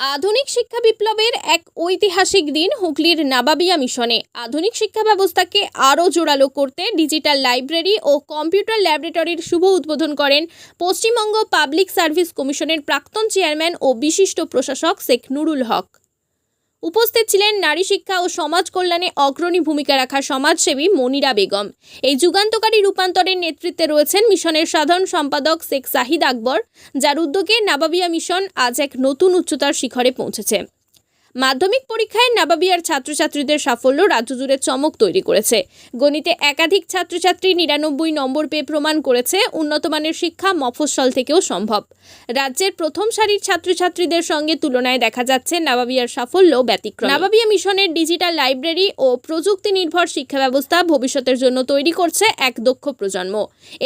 আধুনিক শিক্ষা বিপ্লবের এক ঐতিহাসিক দিন হুগলির নাবাবিয়া মিশনে। আধুনিক শিক্ষা ব্যবস্থাকে আরও জোরালো করতে ডিজিটাল লাইব্রেরি ও কম্পিউটার ল্যাবরেটরির শুভ উদ্বোধন করেন পশ্চিমবঙ্গ পাবলিক সার্ভিস কমিশনের প্রাক্তন চেয়ারম্যান ও বিশিষ্ট প্রশাসক শেখ নুরুল হক। উপস্থিত ছিলেন নারী শিক্ষা ও সমাজ কল্যাণে অগ্রণী ভূমিকা রাখা সমাজসেবী মনিরা বেগম। এই যুগান্তকারী রূপান্তরের নেতৃত্বে রয়েছেন মিশনের সাধারণ সম্পাদক শেখ সাহিদ আকবর, যার উদ্যোগে নাবাবিয়া মিশন আজ এক নতুন উচ্চতার শিখরে পৌঁছেছে। মাধ্যমিক পরীক্ষায় নাবাবিয়ার ছাত্রছাত্রীদের সাফল্য রাজ্য জুড়ে চমক তৈরি করেছে। গণিতে একাধিক ছাত্রছাত্রী নিরানব্বই নম্বর পেয়ে প্রমাণ করেছে উন্নতমানের শিক্ষা মফস্বল থেকেও সম্ভব। রাজ্যের প্রথম সারির ছাত্রছাত্রীদের সঙ্গে তুলনায় দেখা যাচ্ছে নাবাবিয়ার সাফল্য ব্যতিক্রম। নাবাবিয়া মিশনের ডিজিটাল লাইব্রেরি ও প্রযুক্তি নির্ভর শিক্ষা ব্যবস্থা ভবিষ্যতের জন্য তৈরি করছে এক দক্ষ প্রজন্ম।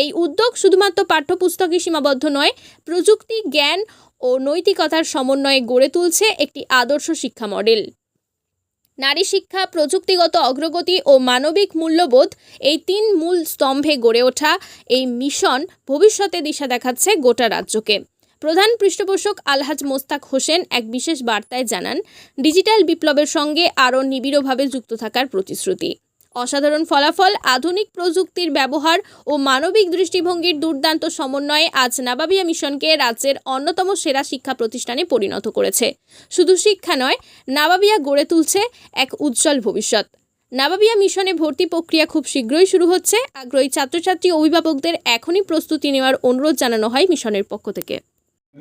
এই উদ্যোগ শুধুমাত্র পাঠ্যপুস্তকে সীমাবদ্ধ নয়, প্রযুক্তি, জ্ঞান ও নৈতিকতার সমন্বয়ে গড়ে তুলছে একটি আদর্শ শিক্ষা মডেল। নারী শিক্ষা, প্রযুক্তিগত অগ্রগতি ও মানবিক মূল্যবোধ এই তিন মূল স্তম্ভে গড়ে ওঠা এই মিশন ভবিষ্যতে দিশা দেখাচ্ছে গোটা রাজ্যকে। প্রধান পৃষ্ঠপোষক আলহাজ মোস্তাক হোসেন এক বিশেষ বার্তায় জানান, ডিজিটাল বিপ্লবের সঙ্গে আরও নিবিড়ভাবে যুক্ত থাকার প্রতিশ্রুতি। অসাধারণ ফলাফল, আধুনিক প্রযুক্তির ব্যবহার ও মানবিক দৃষ্টিভঙ্গির দুর্দান্ত সমন্বয়ে আজ নাবাবিয়া মিশনকে রাজ্যের অন্যতম সেরা শিক্ষা প্রতিষ্ঠানে পরিণত করেছে। শুধু শিক্ষা নয়, নাবাবিয়া গড়ে তুলছে এক উজ্জ্বল ভবিষ্যৎ। নাবাবিয়া মিশনে ভর্তি প্রক্রিয়া খুব শীঘ্রই শুরু হচ্ছে। আগ্রহী ছাত্রছাত্রী অভিভাবকদের এখনই প্রস্তুতি নেওয়ার অনুরোধ জানানো হয় মিশনের পক্ষ থেকে।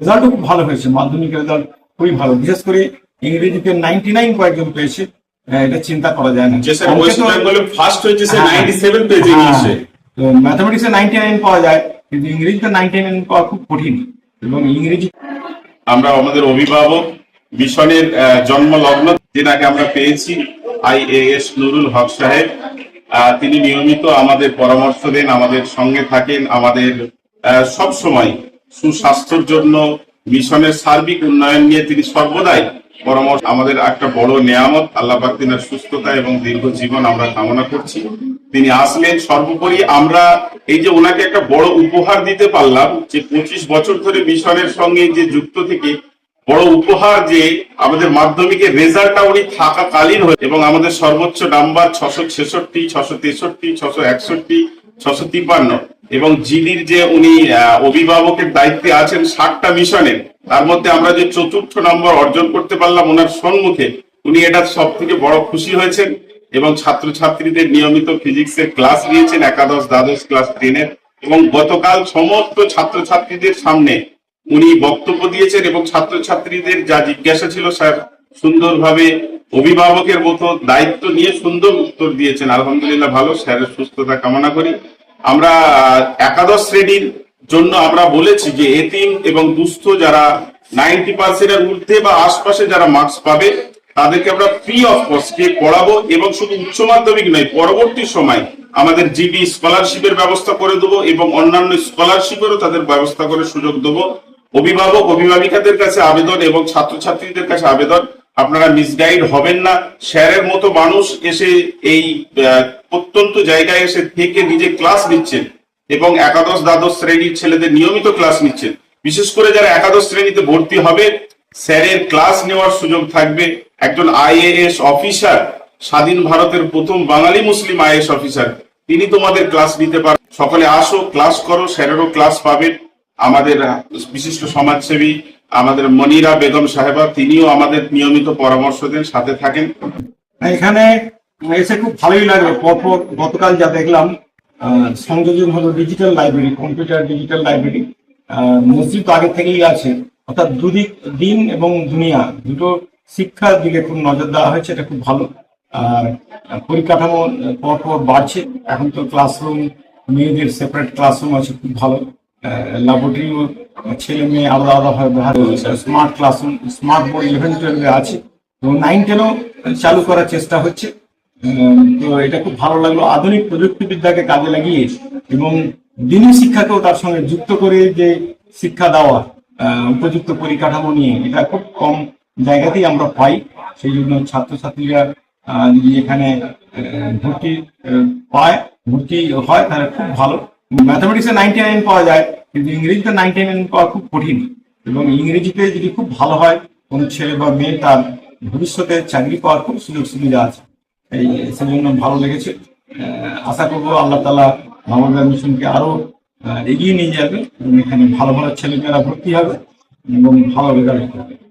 রেজাল্টও খুব ভালো হয়েছে। মাধ্যমিক রেজাল্ট খুবই ভালো। বিশেষ করে ইংরেজিতে নাইনটি নাইন কয়েকজন পেয়েছে। এটা চিন্তা করা যায় না। যে স্যার ওয়েস্ট বেঙ্গলে ফার্স্ট হয়েছে সে হ্যাঁ। নাইনটি সেভেন পেজে নিয়েছে ম্যাথামেটিক্সে নাইনটি নাইন পাওয়া যায় কিন্তু ইংরেজিতে নাইনটি নাইন পাওয়া খুব কঠিন। এবং ইংরেজি আমরা আমাদের অভিভাবক মিশনের জন্ম লগ্ন যেটাকে আমরা পেয়েছি আইএএস নুরুল হক সাহেব। তিনি নিয়মিত আমাদের পরামর্শ দেন আমাদের সঙ্গে থাকেন আমাদের সব সময় সুস্বাস্থ্যের জন্য মিশনের সার্বিক উন্নয়ন নিয়ে তিনি সর্বদাই পরামর্শ, আমাদের একটা বড় নেয়ামত, আল্লাহ তিনার সুস্থতা এবং দীর্ঘ জীবন আমরা কামনা করছি। তিনি আসলেন, সর্বোপরি আমরা এই যে ওনাকে একটা বড় উপহার দিতে পারলাম, যে পঁচিশ বছর ধরে মিশনের সঙ্গে যে যুক্ত থেকে, বড় উপহার যে আমাদের মাধ্যমিকের রেজাল্টটা উনি থাকাকালীন হয়ে এবং আমাদের সর্বোচ্চ নাম্বার ছশো ছেষট্টি, ছশো তেষট্টি, ছশো একষট্টি, ছশো তিপ্পান্ন এবং জিডির যে উনি অভিভাবকের দায়িত্বে আছেন ষাটটা মিশনের তার মধ্যে আমরা যে চতুর্থ নম্বর অর্জন করতে পারলাম ওনার সম্মুখে, উনি এটা সব থেকে বড় খুশি হয়েছেন এবং ছাত্রছাত্রীদের নিয়মিত ফিজিক্সের ক্লাস নিয়েছেন, একাদশ, দ্বাদশ ক্লাস টেনের, এবং গতকাল সমস্ত ছাত্রছাত্রীদের সামনে উনি বক্তব্য দিয়েছেন এবং ছাত্রছাত্রীদের যা জিজ্ঞাসা ছিল, স্যার, সুন্দরভাবে অভিভাবকের মতো দায়িত্ব নিয়ে সুন্দর উত্তর দিয়েছেন। আলহামদুলিল্লাহ ভালো, স্যারের সুস্থতা কামনা করি। আমরা একাদশ শ্রেণির জন্য আমরা বলেছি যে এতিম এবং দুস্থ যারা নাইনটি পার্সেন্টের ঊর্ধ্বে বা আশপাশে যারা মার্কস পাবে, তাদেরকে আমরা ফ্রি অফ কস্টে পড়াবো এবং শুধু উচ্চ মাধ্যমিক নয়, পরবর্তী সময় আমাদের জিবি স্কলারশিপের ব্যবস্থা করে দেবো এবং অন্যান্য স্কলারশিপেরও তাদের ব্যবস্থা করে সুযোগ দেবো। অভিভাবক, অভিভাবিকাদের কাছে আবেদন এবং ছাত্রছাত্রীদের কাছে আবেদন। আপনারা মিসগাইড হবেন না। স্যারের মতো মানুষ এসে এই প্রত্যন্ত জায়গায় এসে থেকে নিজে ক্লাস নিচ্ছেন। এবং একাদশ দ্বাদশ শ্রেণির ছেলেদের নিয়মিত ক্লাস নিচ্ছেন। বিশেষ করে যারা একাদশ শ্রেণীতে ভর্তি হবে, স্যারের ক্লাস নেওয়ার সুযোগ থাকবে। একজন আইএএস অফিসার, স্বাধীন ভারতের প্রথম বাঙালি মুসলিম আইএস অফিসার, তিনি তোমাদের ক্লাস নিতে পারেন সকলে আসো, ক্লাস করো, স্যারেরও ক্লাস পাবেন। আমাদের বিশিষ্ট সমাজসেবী, আমাদের মনিরা বেগম সাহেবা, তিনিও আমাদের নিয়মিত পরামর্শ দেন, সাথে থাকেন। এখানে এসে খুব ভালোই লাগল। পরপর গতকাল যা দেখলাম সংযোজন হলো digital library computer digital library মসজিদ তো আগে থেকেই আছে। অর্থাৎ দুদিক দিন এবং দুনিয়া, দুটো শিক্ষার দিকে খুব নজর দেওয়া হয়েছে, এটা খুব ভালো। আর পরিকাঠামো পরপর বাড়ছে। এখন তো ক্লাসরুম মেয়েদের সেপারেট ক্লাসরুম আছে, খুব ভালো। ল্যাবরেটরিও ছেলে মেয়ে আলাদা আলাদা ভাবে ব্যবহার smart classroom smart board eleven টুয়েলভে আছে। এবং নাইন টেনও চালু করার চেষ্টা হচ্ছে। তো এটা খুব ভালো লাগল। আধুনিক প্রযুক্তিবিদ্যাকে কাজে লাগিয়ে এবং দিনী শিক্ষাকেও তার সঙ্গে যুক্ত করে যে শিক্ষা দেওয়া উপযুক্ত পরিকাঠামো নিয়ে, এটা খুব কম জায়গাতেই আমরা পাই। সেই জন্য ছাত্রছাত্রীরা যদি এখানে ভর্তি পায়, ভর্তি হয়, তাহলে খুব ভালো। ম্যাথামেটিক্সে নাইনটি নাইন পাওয়া যায়, কিন্তু ইংরেজিতে নাইনটি নাইন পাওয়া খুব কঠিন। এবং ইংরেজিতে যদি খুব ভালো হয়, কোনো ছেলে বা মেয়ে তার ভবিষ্যতে চাকরি পাওয়ার খুব সুযোগ সুবিধা আছে। এই সেজন্য ভালো লেগেছে। আশা করব আল্লাহ তালা নবগ্রাম মিশনকে আরও এগিয়ে নিয়ে যাবে এবং এখানে ভালো ভালো ছেলেমেয়েরা ভর্তি হবে এবং ভালো রেজাল্ট